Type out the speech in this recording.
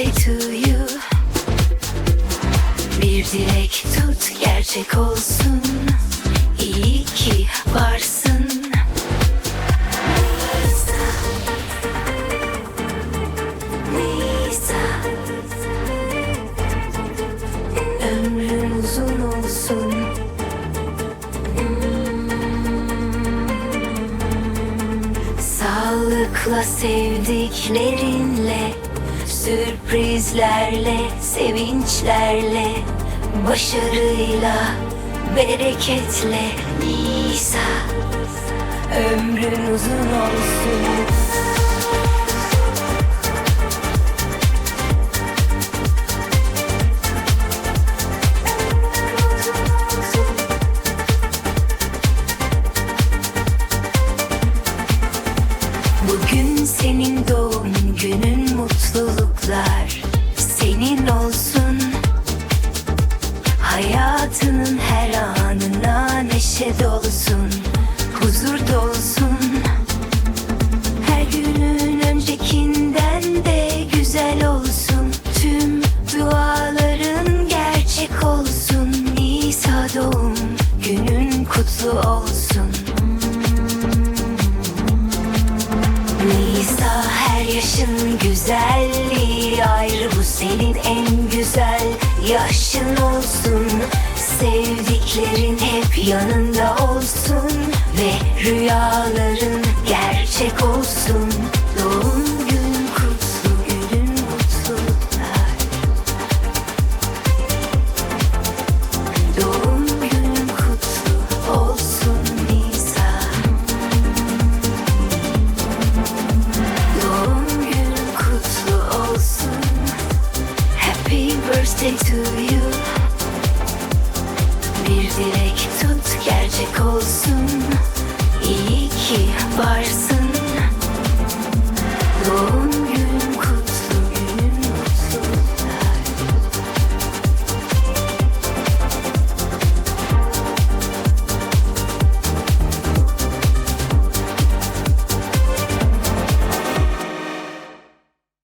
birthday to you Bir dilek tut gerçek olsun İyi ki varsın. Nisa Nisa Ömrün uzun olsun. Sağlıkla sevdiklerinle Sürprizlerle, sevinçlerle Başarıyla, bereketle. Nisa Ömrün uzun olsun Bugün senin doğum günün mutluluklar senin olsun. Hayatının her anına neşe dolsun Huzur dolsun. Her günün öncekinden de güzel olsun. Tüm duaların gerçek olsun. Nisa doğum günün kutlu olsun her yaşın güzelliği ayrı. Bu senin en güzel yaşın olsun. Sevdiklerin hep yanında olsun ki varsın.